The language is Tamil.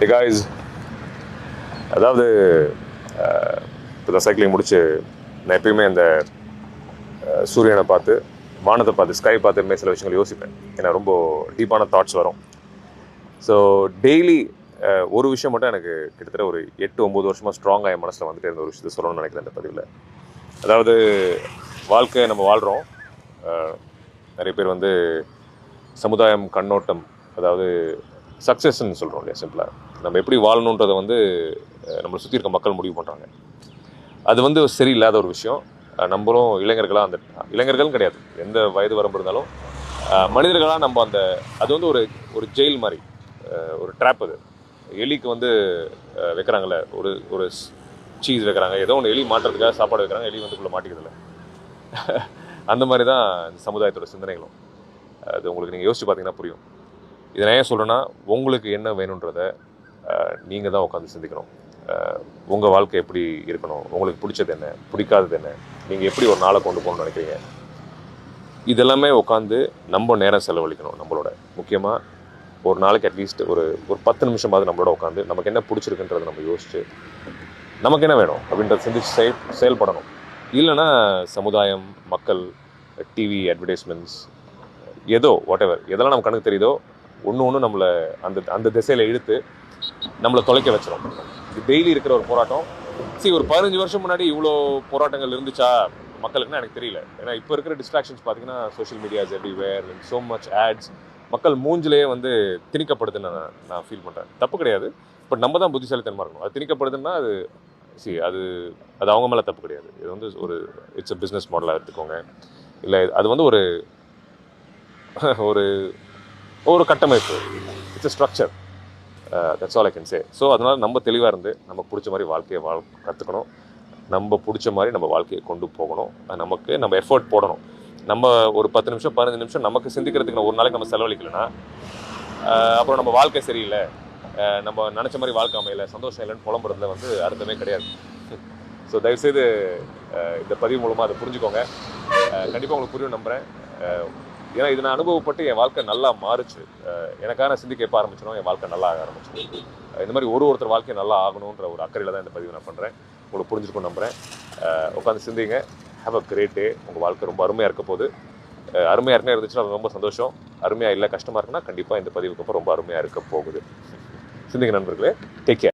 Hey அதாவது இப்போ தான் சைக்கிளிங் முடிச்சு நான் எப்பயுமே அந்த சூரியனை பார்த்து வானத்தை பார்த்து ஸ்கை பார்த்து சில விஷயங்கள் யோசிப்பேன். ஏன்னா ரொம்ப டீப்பான தாட்ஸ் வரும். ஸோ டெய்லி ஒரு விஷயம் மட்டும் எனக்கு கிட்டத்தட்ட ஒரு எட்டு ஒம்பது வருஷமாக ஸ்ட்ராங்காக என் மனசில் வந்துட்டு இருந்த ஒரு விஷயத்தை சொல்லணும்னு நினைக்கிறேன் இந்த பதிவில். அதாவது வாழ்க்கையை நம்ம வாழ்கிறோம் நிறைய பேர் வந்து சமுதாயம் கண்ணோட்டம் அதாவது சக்ஸஸ்ன்னு சொல்கிறோம் இல்லையா சிம்பிளாக நம்ம எப்படி வாழணுன்றதை வந்து நம்மளை சுற்றி இருக்க மக்கள் முடிவு பண்ணுறாங்க அது வந்து சரியில்லாத ஒரு விஷயம். நம்மளும் இளைஞர்களாக அந்த இளைஞர்களும் கிடையாது. எந்த வயது வரம்பு இருந்தாலும் மனிதர்களாக நம்ம அந்த அது வந்து ஒரு ஒரு ஜெயில் மாதிரி ஒரு ட்ராப் அது. எலிக்கு வந்து அஹ், வைக்கிறாங்கல்ல ஒரு ஒரு சீஸ் வைக்கிறாங்க. ஏதோ ஒன்று எலி மாட்டுறதுக்காக சாப்பாடு வைக்கிறாங்க. எலி வந்துக்குள்ளே மாட்டிக்கிறதில்ல. அந்த மாதிரி தான் இந்த சமுதாயத்தோட சிந்தனைகளும். அது உங்களுக்கு நீங்கள் யோசிச்சு பார்த்தீங்கன்னா புரியும். இதை நான் ஏன் சொல்கிறேன்னா உங்களுக்கு என்ன வேணுன்றத நீங்கள் தான் உட்காந்து சிந்திக்கணும். உங்கள் வாழ்க்கை எப்படி இருக்கணும்? உங்களுக்கு பிடிச்சது என்ன? பிடிக்காதது என்ன? நீங்கள் எப்படி ஒரு நாளை கொண்டு போகணும்னு நினைக்கிறீங்க? இதெல்லாமே உட்காந்து நம்ம நேரம் செலவழிக்கணும் நம்மளோட. முக்கியமாக ஒரு நாளைக்கு அட்லீஸ்ட் ஒரு ஒரு பத்து நிமிஷமாவது நம்மளோட உட்காந்து நமக்கு என்ன பிடிச்சிருக்குன்றதை நம்ம யோசிச்சு நமக்கு என்ன வேணும் அப்படின்றத சிந்திச்சு செயல் செயல்படணும். இல்லைன்னா சமுதாயம் மக்கள் டிவி அட்வர்டைஸ்மெண்ட்ஸ் ஏதோ வாட் எவர் எதெல்லாம் நம்ம கணக்கு தெரியுதோ ஒன்று ஒன்று நம்மளை அந்த அந்த திசையில் இழுத்து நம்மளை தொலைக்க வச்சிடும் இது டெய்லி இருக்கிற ஒரு போராட்டம். சரி ஒரு பதினஞ்சு வருஷம் முன்னாடி இவ்வளோ போராட்டங்கள் இருந்துச்சா மக்களுக்குன்னு எனக்கு தெரியல. ஏன்னா இப்போ இருக்கிற டிஸ்ட்ராக்ஷன்ஸ் பார்த்தீங்கன்னா social medias everywhere so much ads மக்கள் மூஞ்சிலேயே வந்து திணிக்கப்படுதுன்னு நான் நான் ஃபீல் பண்ணுறேன் தப்பு கிடையாது. பட் நம்ம தான் புத்திசாலித்தனமாக இருக்கணும். அது திணிக்கப்படுதுன்னா அது சி அது அது அவங்க மேலே தப்பு கிடையாது. இது வந்து ஒரு இட்ஸ் அ பிஸ்னஸ் மாடலாக எடுத்துக்கோங்க. இல்லை அது வந்து ஒரு ஒரு ஒரு கட்டமைப்பு. It's a structure that's all I can say so அதனால் நம்ம தெளிவாக இருந்து நமக்கு பிடிச்ச மாதிரி வாழ்க்கையை வாழ் கற்றுக்கணும் நம்ம பிடிச்ச மாதிரி நம்ம வாழ்க்கையை கொண்டு போகணும். நமக்கு நம்ம எஃபர்ட் போடணும். நம்ம ஒரு பத்து நிமிஷம் பதினஞ்சு நிமிஷம் நமக்கு சிந்திக்கிறதுக்கு ஒரு நாளைக்கு நம்ம செலவழிக்கலைன்னா uh, அப்புறம் நம்ம வாழ்க்கை சரியில்லை. Uh, நம்ம நினச்ச மாதிரி வாழ்க்கை அமையல சந்தோஷம் இல்லைன்னு புலம்புறதுல வந்து அர்த்தமே கிடையாது. ஸோ தயவுசெய்து uh, இந்த பதிவு மூலமாக அதை புரிஞ்சுக்கோங்க. கண்டிப்பாக உங்களுக்கு புரியும் நம்புகிறேன் ஏன்னா இது நான் அனுபவப்பட்டு என் வாழ்க்கை நல்லா மாறுச்சு. எனக்கான சிந்திக்க எப்போ ஆரம்பிச்சனோ என் வாழ்க்கை நல்லா ஆக ஆரம்பிச்சு இந்த மாதிரி ஒரு ஒருத்தர் வாழ்க்கை நல்லா ஆகணுன்ற ஒரு அக்கறையில் தான் இந்த பதிவு நான் பண்ணுறேன் உங்களுக்கு புரிஞ்சிருக்கும் நம்புகிறேன் உட்காந்து சிந்திங்க. ஹாவ் அ கிரேட் டே உங்கள் வாழ்க்கை ரொம்ப அருமையாக இருக்க போது அருமையாக இருக்கா இருந்துச்சுன்னா அது ரொம்ப சந்தோஷம். அருமையாக இல்லை கஷ்டமாக இருக்குன்னா கண்டிப்பாக இந்த பதிவுக்கு அப்புறம் ரொம்ப அருமையாக இருக்க போகுது. சிந்திங்க நண்பர்களே. Take care